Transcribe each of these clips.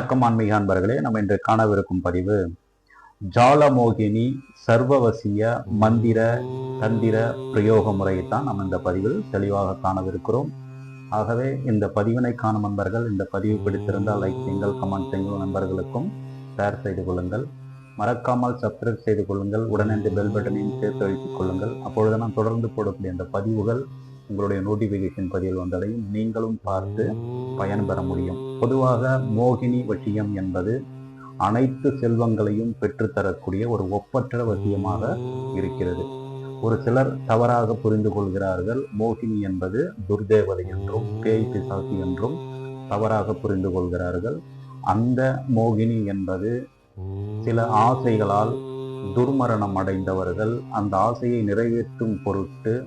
வணக்கம் ஆன்மீக அன்பர்களே நம்ம இன்று காணவிருக்கும் பதிவு ஜாலமோகினி சர்வவசிய மந்திர தந்திர பிரயோக முறையை தான் நம்ம இந்த பதிவில் தெளிவாக காணவிருக்கிறோம். ஆகவே இந்த பதிவினை காணும் நண்பர்கள் இந்த பதிவு பிடித்திருந்தால் லைக் செய்யுங்கள் கமெண்ட் செய்யுங்கள் நண்பர்களுக்கும் ஷேர் செய்து கொள்ளுங்கள். மறக்காமல் சப்ஸ்கிரைப் செய்து கொள்ளுங்கள். உடனே இந்த பெல் பட்டனையும் சேர்த்து அழுத்திக் கொள்ளுங்கள். அப்பொழுது நான் தொடர்ந்து போடக்கூடிய இந்த பதிவுகள் உங்களுடைய நோட்டிஃபிகேஷன் பதிவில் வந்தடையும். நீங்களும் பார்த்து பயன்பெற முடியும். பொதுவாக மோகினி வசியம் என்பது அனைத்து செல்வங்களையும் பெற்றுத்தரக்கூடிய ஒரு ஒப்பற்ற வசியமாக இருக்கிறது. ஒரு சிலர் தவறாக புரிந்து கொள்கிறார்கள். மோகினி என்பது துர்தேவதை என்றும் பேய் பிசாசி என்றும் தவறாக புரிந்து கொள்கிறார்கள். அந்த மோகினி என்பது சில ஆசைகளால் துர்மரணம் அடைந்தவர்கள். அந்த ஆசையை நிறைவேற்றும் பொருட்டு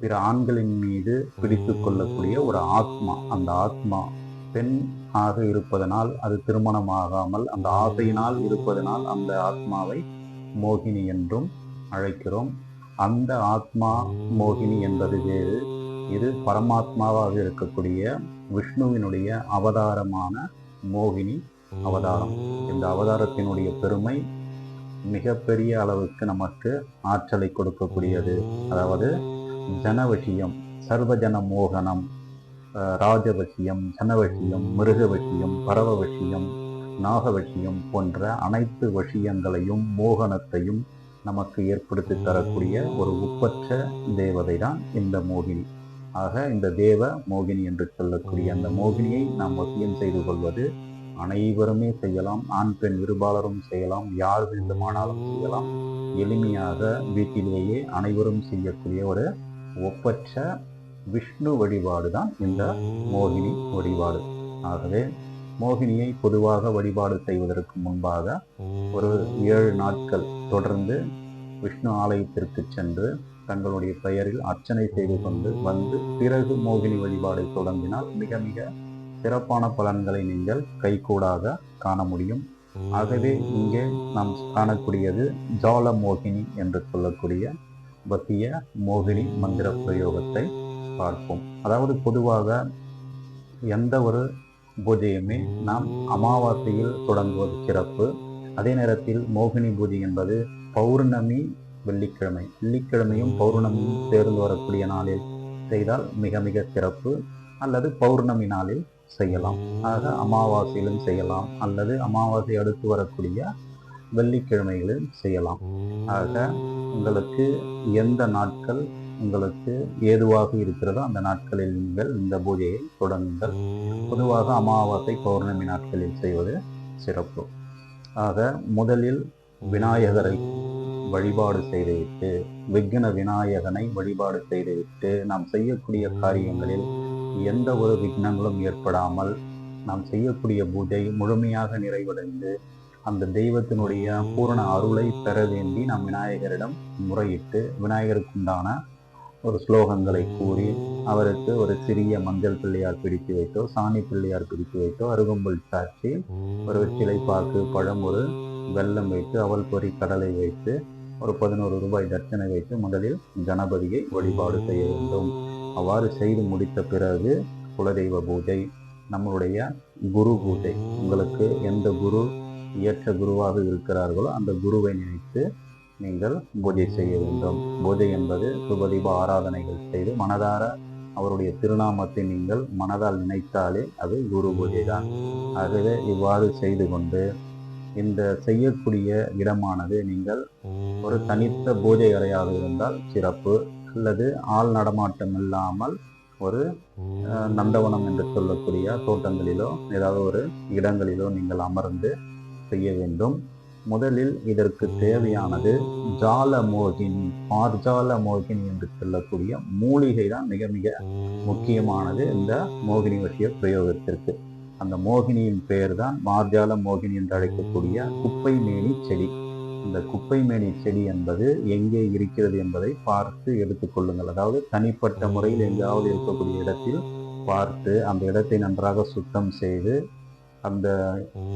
பிற ஆண்களின் மீது பிடித்து கொள்ளக்கூடிய ஒரு ஆத்மா. அந்த ஆத்மா பெண் ஆக இருப்பதனால் அது திருமணமாகாமல் அந்த ஆசையினால் இருப்பதனால் அந்த ஆத்மாவை மோகினி என்றும் அழைக்கிறோம். அந்த ஆத்மா மோகினி என்பது வேறு. இது பரமாத்மாவாக இருக்கக்கூடிய விஷ்ணுவினுடைய அவதாரமான மோகினி அவதாரம். இந்த அவதாரத்தினுடைய பெருமை மிகப்பெரிய அளவுக்கு நமக்கு ஆற்றலை கொடுக்கக்கூடியது. அதாவது ஜனவசியம் சர்வஜன மோகனம் ராஜவசியம் சனவசியம் மிருகவசியம் பரவவசியம் நாகவசியம் போன்ற அனைத்து வசியங்களையும் மோகனத்தையும் நமக்கு ஏற்படுத்தி தரக்கூடிய ஒரு உப்பற்ற தேவதை தான் இந்த மோகினி. ஆக இந்த தேவ மோகினி என்று சொல்லக்கூடிய அந்த மோகினியை நாம் வசியம் செய்து கொள்வது அனைவருமே செய்யலாம் ஆண் பெண் இருபாலரும் செய்யலாம் யார் வேண்டுமானாலும் செய்யலாம். எளிமையாக வீட்டிலேயே அனைவரும் செய்யக்கூடிய ஒரு ஒப்பற்ற விஷ்ணு வழிபாடு தான் இந்த மோகினி வழிபாடு. ஆகவே மோகினியை பொதுவாக வழிபாடு செய்வதற்கு முன்பாக ஒரு ஏழு நாட்கள் தொடர்ந்து விஷ்ணு ஆலயத்திற்கு சென்று தங்களுடைய பெயரில் அர்ச்சனை செய்து கொண்டு வந்து பிறகு மோகினி வழிபாடை தொடங்கினால் மிக மிக சிறப்பான பலன்களை நீங்கள் கைகூடாக காண முடியும். ஆகவே இங்கே நாம் காணக்கூடியது ஜால மோகினி என்று சொல்லக்கூடிய பத்திய மோகினி மந்திர பிரயோகத்தை பார்ப்போம். அதாவது பொதுவாக எந்த ஒரு பூஜையுமே நாம் அமாவாசையில் தொடங்குவது சிறப்பு. அதே நேரத்தில் மோகினி பூஜை என்பது பௌர்ணமி வெள்ளிக்கிழமை. வெள்ளிக்கிழமையும் பௌர்ணமியும் சேர்ந்து வரக்கூடிய நாளில் செய்தால் மிக மிக சிறப்பு. அல்லது பௌர்ணமி நாளில் செய்யலாம். ஆக அமாவாசையிலும் செய்யலாம். அல்லது அமாவாசை அடுத்து வரக்கூடிய வெள்ளிக்கிழமைகளிலும் செய்யலாம். ஆக உங்களுக்கு எந்த நாட்கள் உங்களுக்கு ஏதுவாக இருக்கிறதோ அந்த நாட்களில் நீங்கள் இந்த பூஜையை தொடங்குங்கள். பொதுவாக அமாவாசை பௌர்ணமி நாட்களில் செய்வது சிறப்பு. ஆக முதலில் விநாயகரை வழிபாடு செய்துவிட்டு விக்ன விநாயகனை வழிபாடு செய்துவிட்டு நாம் செய்யக்கூடிய காரியங்களில் எந்த ஒரு விக்னங்களும் ஏற்படாமல் நாம் செய்யக்கூடிய பூஜை முழுமையாக நிறைவடைந்து அந்த தெய்வத்தினுடைய பூரண அருளை பெற வேண்டி நாம் விநாயகரிடம் முறையிட்டு விநாயகருக்குண்டான ஒரு ஸ்லோகங்களை கூறி அவருக்கு ஒரு சிறிய மஞ்சள் பிள்ளையார் பிடித்து வைத்தோ சாணி பிள்ளையார் பிடித்து வைத்தோ அருகம்புல் சாட்சி ஒரு சிலைப்பாக்கு பழம் ஒரு வெல்லம் வைத்து அவள் பொறி கடலை வைத்து ஒரு பதினோரு ரூபாய் தட்சணை வைத்து முதலில் கணபதியை வழிபாடு செய்ய வேண்டும். அவ்வாறு செய்து முடித்த பிறகு குலதெய்வ பூஜை நம்மளுடைய குரு பூஜை. உங்களுக்கு எந்த குரு இயற்ற குருவாக இருக்கிறார்களோ அந்த குருவை நினைத்து நீங்கள் பூஜை செய்ய வேண்டும். பூஜை என்பது சுபதீப ஆராதனைகள் செய்து மனதார அவருடைய திருநாமத்தை நீங்கள் மனதால் நினைத்தாலே அது குரு பூஜை தான் ஆகவே இவ்வாறு செய்து கொண்டு இந்த செய்யக்கூடிய இடமானது நீங்கள் ஒரு தனித்த பூஜை அறையாக இருந்தால் சிறப்பு. அல்லது ஆள் நடமாட்டம் இல்லாமல் ஒரு நந்தவனம் என்று சொல்லக்கூடிய தோட்டங்களிலோ ஏதாவது ஒரு இடங்களிலோ நீங்கள் அமர்ந்து செய்ய வேண்டும். முதலில் இதற்கு தேவையானது ஜால மோகினி மார்ஜால மோகினி என்று சொல்லக்கூடிய மூலிகை தான் மிக மிக முக்கியமானது இந்த மோகினி வசிய பிரயோகத்திற்கு. அந்த மோகினியின் பெயர் தான் மார்ஜால மோகினி என்று அழைக்கக்கூடிய குப்பை மேனி செடி. இந்த குப்பை மேனி செடி என்பது எங்கே இருக்கிறது என்பதை பார்த்து எடுத்துக்கொள்ளுங்கள் அதாவது தனிப்பட்ட முறையில் எங்காவது இருக்கக்கூடிய இடத்தில் பார்த்து அந்த இடத்தை நன்றாக சுத்தம் செய்து அந்த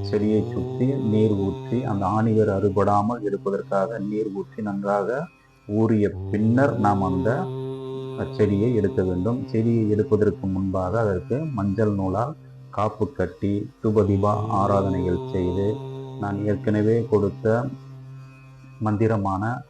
செடியை சுற்றி நீர் ஊற்றி அந்த ஆணிவர் அறுபடாமல் இருப்பதற்காக நீர் ஊற்றி நன்றாக ஊறிய பின்னர் நாம் அந்த செடியை எடுக்க வேண்டும். செடியை எடுப்பதற்கு முன்பாக அதற்கு மஞ்சள் நூலால் காப்பு கட்டி துபதிபா ஆராதனைகள் செய்து நான் ஏற்கனவே கொடுத்த மந்திரமான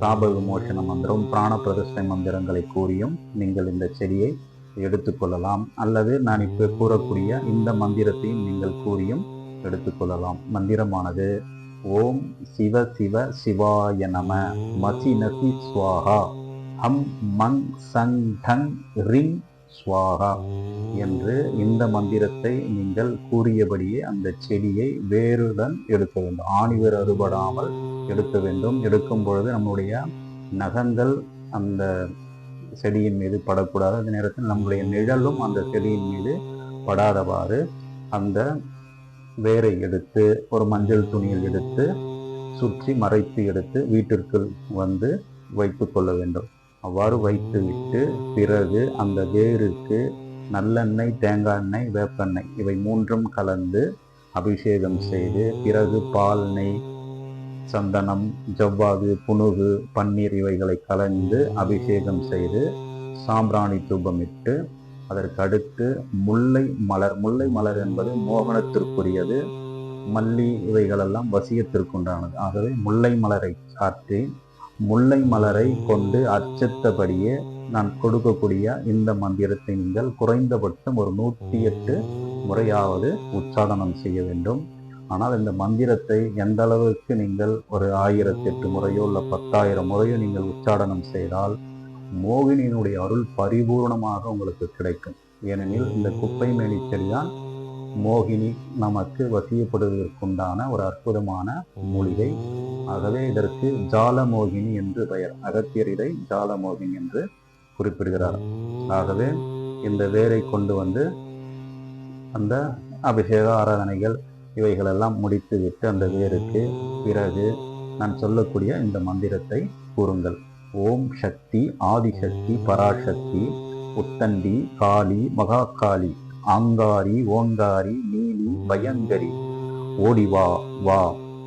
தாப விமோசன மந்திரம் பிராண பிரதிஷ்டை மந்திரங்களை கூறியும் நீங்கள் இந்த செடியை எடுத்துக்கொள்ளலாம். அல்லது நான் இப்போ கூறக்கூடிய இந்த மந்திரத்தையும் நீங்கள் கூறியும் எடுத்துக்கொள்ளலாம். மந்திரமானது ஓம் சிவ சிவ சிவாய நம மசி நசி ஸ்வாகா ஹம் மங் சங் டங் ரிங் ஸ்வாகா என்று இந்த மந்திரத்தை நீங்கள் கூறியபடியே அந்த செடியை வேருடன் எடுக்க வேண்டும். ஆணிவர் அறுபடாமல் எடுக்க வேண்டும். எடுக்கும் பொழுது நம்முடைய நகங்கள் அந்த செடியின் மீது படக்கூடாது. அதே நேரத்தில் நம்முடைய நிழலும் அந்த செடியின் மீது படாதவாறு அந்த வேரை எடுத்து ஒரு மஞ்சள் துணியில் எடுத்து சுற்றி மறைத்து எடுத்து வீட்டிற்குள் வந்து வைத்து கொள்ள வேண்டும். அவ்வாறு வைத்துவிட்டு பிறகு அந்த வேருக்கு நல்லெண்ணெய் தேங்காய் எண்ணெய் வேப்பெண்ணெய் இவை மூன்றும் கலந்து அபிஷேகம் செய்து பிறகு பால் நெய் சந்தனம் ஜவ்வாது புனுகு பன்னீர் இவைகளை கலந்து அபிஷேகம் செய்து சாம்பிராணி தூபமிட்டு அதற்கு அடுத்து முல்லை மலர். முல்லை மலர் என்பது மோகனத்திற்குரியது. மல்லி இவைகளெல்லாம் வசியத்திற்குண்டானது. ஆகவே முல்லை மலரை சாற்றி முல்லை மலரை கொண்டு அர்ச்சித்தபடியே நான் கொடுக்கக்கூடிய இந்த மந்திரத்தை நீங்கள் குறைந்தபட்சம் ஒரு நூற்றி எட்டு முறையாவது உச்சாடனம் செய்ய வேண்டும். ஆனால் இந்த மந்திரத்தை எந்த அளவுக்கு நீங்கள் ஒரு ஆயிரத்தி எட்டு முறையோ இல்லை பத்தாயிரம் முறையோ நீங்கள் உச்சாடனம் செய்தால் மோகினியினுடைய அருள் பரிபூர்ணமாக உங்களுக்கு கிடைக்கும். ஏனெனில் இந்த குப்பை மேனி செடிதான் மோகினி நமக்கு வசியப்படுவதற்குண்டான ஒரு அற்புதமான மூலிகை. ஆகவே இதற்கு ஜாலமோகினி என்று பெயர். அகத்தியர் இதை ஜாலமோகினி என்று குறிப்பிடுகிறார். ஆகவே இந்த வேரை கொண்டு வந்து அந்த அபிஷேக ஆராதனைகள் இவைகளெல்லாம் முடித்துவிட்டு அந்த வேருக்கு பிறகு நான் சொல்லக்கூடிய இந்த மந்திரத்தை கூறுங்கள். ஓம் சக்தி ஆதிசக்தி பராசக்தி உத்தண்டி காளி மகாகாளி ஆங்காரி ஓங்காரி நீலி பயங்கரி ஓடி வா வா.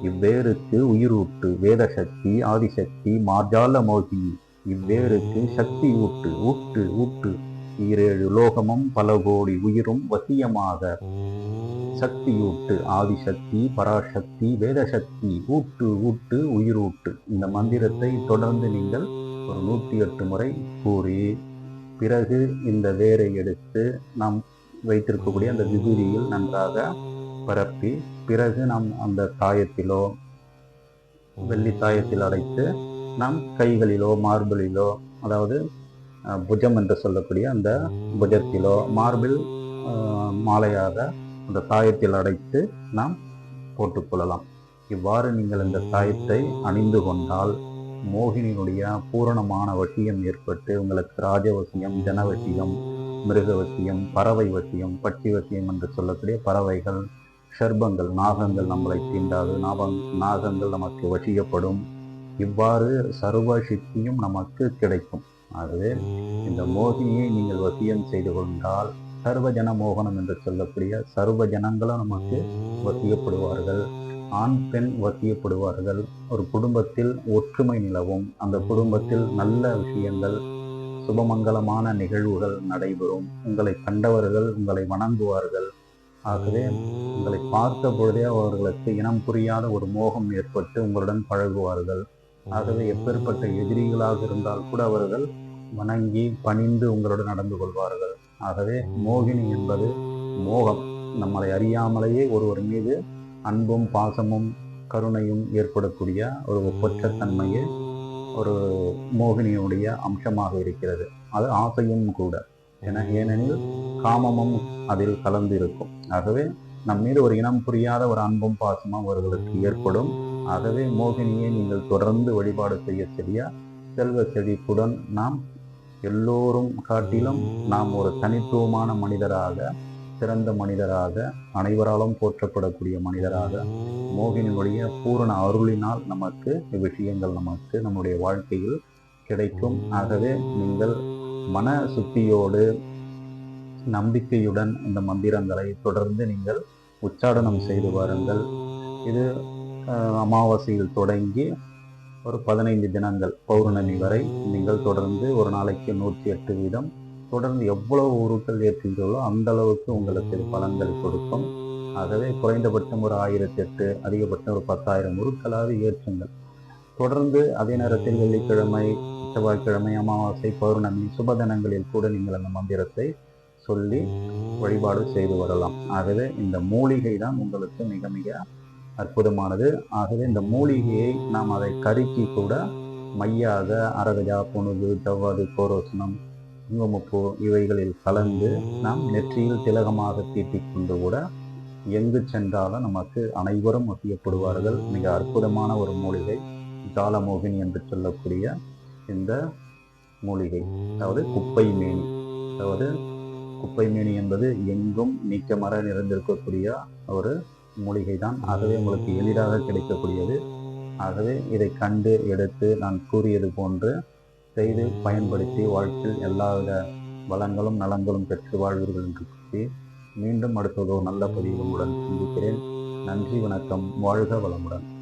இவ்வேருக்கு உயிரூட்டு வேதசக்தி ஆதிசக்தி மார்ஜால மோகி இவ்வேருக்கு சக்தி ஊட்டு ஊட்டு ஊட்டு. ஈரேழு லோகமும் பல கோடி உயிரும் வசியமாக. சக்தியூட்டு ஆதிசக்தி பராசக்தி வேதசக்தி ஊட்டு ஊட்டு உயிரூட்டு. இந்த மந்திரத்தை தொடர்ந்து நீங்கள் ஒரு நூற்றி எட்டு முறை கூறி பிறகு இந்த வேரை எடுத்து நாம் வைத்திருக்கக்கூடிய அந்த விபூதியில் நன்றாக பரப்பி பிறகு நாம் அந்த தாயத்திலோ வெள்ளி தாயத்தில் அடைத்து நாம் கைகளிலோ மார்பிளிலோ அதாவது புஜம் என்று சொல்லக்கூடிய அந்த புஜத்திலோ மார்பில் மாலையாக அந்த தாயத்தில் அடைத்து நாம் போட்டுக்கொள்ளலாம். இவ்வாறு நீங்கள் இந்த தாயத்தை அணிந்து கொண்டால் மோகினியினுடைய பூரணமான வசியம் ஏற்பட்டு உங்களுக்கு ராஜவசியம் ஜனவசியம் மிருகவசியம் பறவை வசியம் பட்சி வசியம் என்று சொல்லக்கூடிய பறவைகள் ஷர்பங்கள் நாகங்கள் நம்மளை தீண்டாது. நாபங் நாகங்கள் நமக்கு வசியப்படும் இவ்வாறு சர்வ சக்தியும் நமக்கு கிடைக்கும். ஆகவே இந்த மோகினியை நீங்கள் வசியம் செய்து கொண்டால் சர்வஜன மோகனம் என்று சொல்லக்கூடிய சர்வ ஜனங்களும் நமக்கு வசியப்படுவார்கள் ஆண் பெண் வசியப்படுவார்கள் ஒரு குடும்பத்தில் ஒற்றுமை நிலவும். அந்த குடும்பத்தில் நல்ல விஷயங்கள் சுபமங்கலமான நிகழ்வுகள் நடைபெறும். உங்களை கண்டவர்கள் உங்களை வணங்குவார்கள். ஆகவே உங்களை பார்த்த பொழுதே அவர்களுக்கு இனம் புரியாத ஒரு மோகம் ஏற்பட்டு உங்களுடன் பழகுவார்கள். ஆகவே எப்பேற்பட்ட எதிரிகளாக இருந்தால் கூட அவர்கள் வணங்கி பணிந்து உங்களுடன் நடந்து கொள்வார்கள். ஆகவே மோகினி என்பது மோகம். நம்மளை அறியாமலேயே ஒருவர் மீது அன்பும் பாசமும் கருணையும் ஏற்படக்கூடிய ஒரு ஒப்பற்ற தன்மையே ஒரு மோகினியுடைய அம்சமாக இருக்கிறது. அது ஆசையும் கூட. என ஏனெனில் காமமும் அதில் கலந்து இருக்கும் ஆகவே நம் மீது ஒரு இனம் புரியாத ஒரு அன்பும் பாசமும் அவர்களுக்கு ஏற்படும். ஆகவே மோகினியை நீங்கள் தொடர்ந்து வழிபாடு செய்ய செய்ய செல்வ செழிப்புடன் நாம் எல்லோரும் காட்டிலும் நாம் ஒரு தனித்துவமான மனிதராக சிறந்த மனிதராக அனைவராலும் போற்றப்படக்கூடிய மனிதராக மோகினியுடைய பூரண அருளினால் நமக்கு விஷயங்கள் நமக்கு நம்முடைய வாழ்க்கையில் கிடைக்கும். ஆகவே நீங்கள் மன சுத்தியோடு நம்பிக்கையுடன் இந்த மந்திரங்களை தொடர்ந்து நீங்கள் உச்சாடனம் செய்து வாருங்கள். இது அஹ், அமாவாசையில் தொடங்கி ஒரு பதினைந்து தினங்கள் பௌர்ணமி வரை நீங்கள் தொடர்ந்து ஒரு நாளைக்கு நூற்றி எட்டு வீதம் தொடர்ந்து எவ்வளவு உருக்கள் ஏற்றுகிறீர்களோ அந்த அளவுக்கு உங்களுக்கு பலன்கள் கொடுக்கும். ஆகவே குறைந்தபட்சம் ஒரு ஆயிரத்தி எட்டு அதிகபட்சம் ஒரு பத்தாயிரம் உருக்களாவது ஏற்றுங்கள். தொடர்ந்து அதே நேரத்தில் வெள்ளிக்கிழமை செவ்வாய்க்கிழமை அமாவாசை பௌர்ணமி சுபதினங்களில் கூட நீங்கள் அந்த மந்திரத்தை சொல்லி வழிபாடு செய்து வரலாம். ஆகவே இந்த மூலிகை தான் உங்களுக்கு மிக மிக அற்புதமானது. ஆகவே இந்த மூலிகையை நாம் அதை கருக்கி கூட மையாக அரகஜா புணுகு ஜவ்வாது கோரோசனம் குங்குமப்பூ இவைகளில் கலந்து நாம் நெற்றியில் திலகமாக தீட்டிக் கொண்டு கூட எங்கு சென்றாலும் நமக்கு அனைவரும் ஒத்தியப்படுவார்கள் மிக அற்புதமான ஒரு மூலிகை ஜாலமோகினி என்று சொல்லக்கூடிய இந்த மூலிகை. அதாவது குப்பை மேனி. அதாவது குப்பை மேனி என்பது எங்கும் நீக்கமர நிறைந்திருக்கக்கூடிய ஒரு மூலிகை தான் ஆகவே உங்களுக்கு எளிதாக கிடைக்கக்கூடியது. ஆகவே இதை கண்டு எடுத்து நான் கூறியது போன்று செய்து பயன்படுத்தி வாழ்க்கையில் எல்லாவித வளங்களும் நலங்களும் பெற்று வாழ்வீர்கள் என்று கூறி மீண்டும் அடுத்ததோ நல்ல பதிவு உங்களுடன் சந்திக்கிறேன். நன்றி வணக்கம். வாழ்க வளமுடன்.